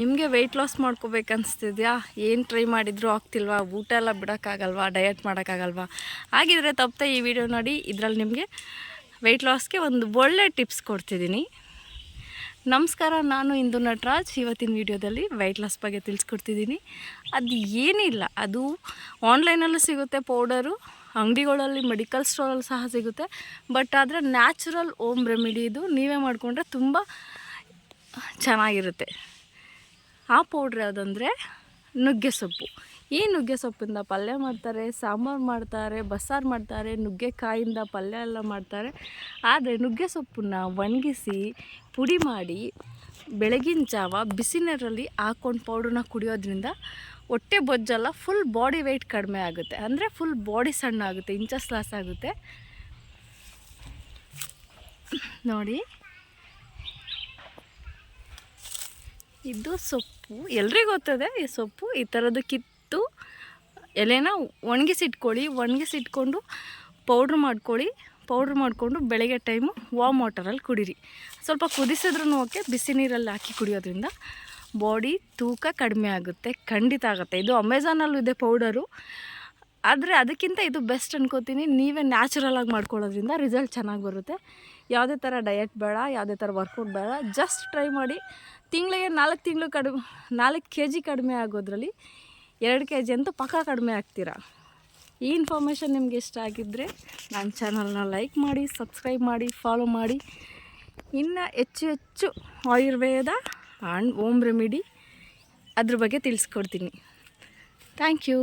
ನಿಮಗೆ weight loss ಮಾಡ್ಕೋಬೇಕನ್ನಿಸ್ತಿದ್ಯಾ ಏನು try ಮಾಡಿದರೂ ಆಗ್ತಿಲ್ವಾ? ಊಟ ಎಲ್ಲ ಬಿಡೋಕ್ಕಾಗಲ್ವಾ? ಡಯಟ್ ಮಾಡೋಕ್ಕಾಗಲ್ವಾ? ಹಾಗಿದ್ರೆ ತಪ್ಪದೆ ಈ ವಿಡಿಯೋ ನೋಡಿ. ಇದರಲ್ಲಿ ನಿಮಗೆ ವೆಯ್ಟ್ ಲಾಸ್ಗೆ ಒಂದು ಒಳ್ಳೆ ಟಿಪ್ಸ್ ಕೊಡ್ತಿದ್ದೀನಿ. ನಮಸ್ಕಾರ, ನಾನು ಇಂದು ನಟರಾಜ್. ಇವತ್ತಿನ ವಿಡಿಯೋದಲ್ಲಿ ವೆಯ್ಟ್ ಲಾಸ್ ಬಗ್ಗೆ ತಿಳಿಸ್ಕೊಡ್ತಿದ್ದೀನಿ. ಅದು ಏನಿಲ್ಲ. ಅದು ಆನ್ಲೈನಲ್ಲೂ ಸಿಗುತ್ತೆ ಪೌಡರು ಅಂಗಡಿಗಳಲ್ಲಿ ಮೆಡಿಕಲ್ ಸ್ಟೋರಲ್ಲಿ ಸಹ ಸಿಗುತ್ತೆ. ಬಟ್ ಆದರೆ ನ್ಯಾಚುರಲ್ ಓಮ್ ರೆಮಿಡಿ ಇದು ನೀವೇ ಮಾಡಿಕೊಂಡ್ರೆ ತುಂಬ ಚೆನ್ನಾಗಿರುತ್ತೆ. ಆ ಪೌಡ್ರ್ ಯಾವುದಂದರೆ ನುಗ್ಗೆ ಸೊಪ್ಪು. ಈ ನುಗ್ಗೆ ಸೊಪ್ಪಿಂದ ಪಲ್ಯ ಮಾಡ್ತಾರೆ? ಸಾಂಬಾರು ಮಾಡ್ತಾರೆ, ಬಸ್ಸಾರು ಮಾಡ್ತಾರೆ, ನುಗ್ಗೆಕಾಯಿಂದ ಪಲ್ಯ ಎಲ್ಲ ಮಾಡ್ತಾರೆ. ಆದರೆ ನುಗ್ಗೆ ಸೊಪ್ಪನ್ನು ಒಣಗಿಸಿ, ಪುಡಿ ಮಾಡಿ, ಬೆಳಗಿನ ಜಾವ ಬಿಸಿನೀರಲ್ಲಿ ಹಾಕೊಂಡು ಪೌಡ್ರನ್ನ ಕುಡಿಯೋದ್ರಿಂದ ಹೊಟ್ಟೆ ಬೊಜ್ಜಲ್ಲ ಫುಲ್ ಬಾಡಿ ವೆಯ್ಟ್ ಕಡಿಮೆ ಆಗುತ್ತೆ. ಅಂದರೆ ಫುಲ್ ಬಾಡಿ ಸಣ್ಣ ಆಗುತ್ತೆ ಇಂಚಸ್ ಲಾಸ್ ಆಗುತ್ತೆ. ನೋಡಿ. ಇದು ಸೊಪ್ಪು. ಎಲ್ರಿಗೂ ಗೊತ್ತದೆ, ಈ ಸೊಪ್ಪು ಈ ಥರದ್ದು ಕಿತ್ತು. ಎಲೆನ ಒಣಗಿಸಿಟ್ಕೊಳ್ಳಿ, ಒಣಗಿಸಿಟ್ಕೊಂಡು ಪೌಡ್ರ್ ಮಾಡ್ಕೊಳ್ಳಿ. ಪೌಡ್ರ್ ಮಾಡಿಕೊಂಡು ಬೆಳಗ್ಗೆ ಟೈಮು ವಾಮ್ ವಾಟರಲ್ಲಿ ಕುಡೀರಿ. ಸ್ವಲ್ಪ ಕುದಿಸಿದ್ರೂ ಓಕೆ, ಬಿಸಿ ನೀರಲ್ಲಿ ಹಾಕಿ ಕುಡಿಯೋದ್ರಿಂದ ಬಾಡಿ ತೂಕ ಕಡಿಮೆ ಆಗುತ್ತೆ. ಖಂಡಿತ ಆಗುತ್ತೆ. ಇದು ಅಮೆಝಾನಲ್ಲೂ ಇದೆ ಪೌಡರು. ಆದರೆ ಅದಕ್ಕಿಂತ ಇದು ಬೆಸ್ಟ್ ಅನ್ಕೋತೀನಿ. ನೀವೇ ನ್ಯಾಚುರಲಾಗಿ ಮಾಡ್ಕೊಳ್ಳೋದ್ರಿಂದ ರಿಸಲ್ಟ್ ಚೆನ್ನಾಗಿ ಬರುತ್ತೆ. ಯಾವುದೇ ಥರ ಡಯಟ್ ಬೇಡ, ಯಾವುದೇ ಥರ ವರ್ಕೌಟ್ ಬೇಡ. ಜಸ್ಟ್ ಟ್ರೈ ಮಾಡಿ. ತಿಂಗಳಿಗೆ ನಾಲ್ಕು ತಿಂಗಳು ಕಡಿಮೆ, ನಾಲ್ಕು ಕೆ ಜಿ ಕಡಿಮೆ ಆಗೋದ್ರಲ್ಲಿ ಎರಡು ಕೆ ಜಿ ಅಂತೂ ಪಕ್ಕ ಕಡಿಮೆ ಆಗ್ತೀರಾ? ಈ ಇನ್ಫಾರ್ಮೇಷನ್ ನಿಮಗೆ ಇಷ್ಟ ಆಗಿದ್ದರೆ ನನ್ನ ಚಾನಲ್ನ ಲೈಕ್ ಮಾಡಿ ಸಬ್ಸ್ಕ್ರೈಬ್ ಮಾಡಿ ಫಾಲೋ ಮಾಡಿ. ಇನ್ನು ಹೆಚ್ಚು ಹೆಚ್ಚು ಆಯುರ್ವೇದ ಆ್ಯಂಡ್ ಓಮ್ ರೆಮಿಡಿ ಅದ್ರ ಬಗ್ಗೆ ತಿಳಿಸ್ಕೊಡ್ತೀನಿ. Thank you